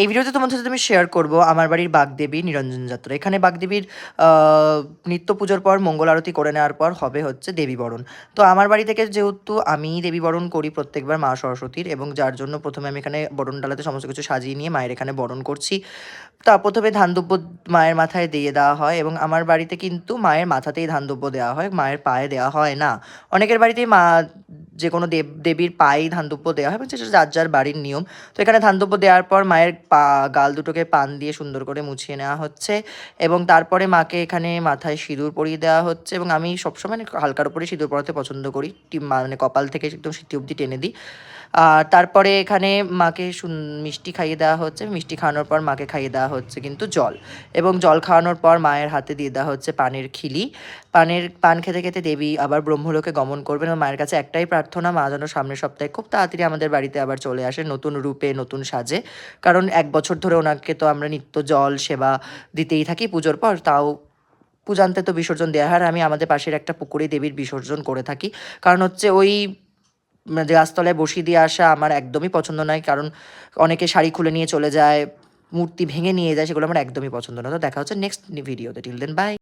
এই ভিডিওতে তোমাদের সাথে আমি শেয়ার করব আমার বাড়ির বাগদেবী নিরঞ্জন যাত্রা। এখানে বাগদেবীর নিত্য পুজোর পর মঙ্গল আরতি করে নেওয়ার পর হবে হচ্ছে দেবী বরণ। তো আমার বাড়ি থেকে যেহেতু আমি দেবী বরণ করি প্রত্যেকবার মা সরস্বতীর এবং যার জন্য প্রথমে আমি এখানে বরণ ডালাতে সমস্ত কিছু সাজিয়ে নিয়ে মায়ের এখানে বরণ করছি। তা প্রথমে ধান দুব্য মায়ের মাথায় দিয়ে দেওয়া হয় এবং আমার বাড়িতে কিন্তু মায়ের মাথাতেই ধান দুব্য দেওয়া হয়, মায়ের পায়ে দেওয়া হয় না। অনেকের বাড়িতেই মা যে কোনো দেব, দেবীর পায়েই ধানদুব্য দেওয়া হয় এবং সেটা যার যার বাড়ির নিয়ম। তো এখানে ধানদুব্য দেওয়ার পর মায়ের পা, গাল দুটোকে পান দিয়ে সুন্দর করে মুছিয়ে নেওয়া হচ্ছে এবং তারপরে মাকে এখানে মাথায় সিঁদুর পরিয়ে দেওয়া হচ্ছে এবং আমি সবসময় না হালকার উপরে সিঁদুর পরাতে পছন্দ করি মানে কপাল থেকে একদম সিদ্ধি অবধি টেনে দিই। আর তারপরে এখানে মাকে মিষ্টি খাইয়ে দেওয়া হচ্ছে, মিষ্টি খাওয়ানোর পর মাকে খাইয়ে দেওয়া হচ্ছে কিন্তু জল এবং জল খাওয়ানোর পর মায়ের হাতে দিয়ে দেওয়া হচ্ছে পানের খিলি। পানের পান খেতে খেতে দেবী আবার ব্রহ্মলোকে গমন করবেন এবং মায়ের কাছে একটাই প্রার্থনা মা যেন সামনের সপ্তাহে খুব তাড়াতাড়ি আমাদের বাড়িতে আবার চলে আসে নতুন রূপে, নতুন সাজে। কারণ এক বছর ধরে ওনাকে তো আমরা নিত্য জল, সেবা দিতেই থাকি পুজোর পর, তাও পূজান্তে তো বিসর্জন দেওয়া হয় আমি আমাদের পাশের একটা পুকুরে দেবীর বিসর্জন করে থাকি। কারণ হচ্ছে ওই গাছতলায় বসিয়ে দিয়ে আসা আমার একদমই পছন্দ নয়, কারণ অনেকে শাড়ি খুলে নিয়ে চলে যায়, মূর্তি ভেঙে নিয়ে যায়, সেগুলো আমার একদমই পছন্দ না তো দেখা হচ্ছে নেক্সট ভিডিওতে টিল দেন বাই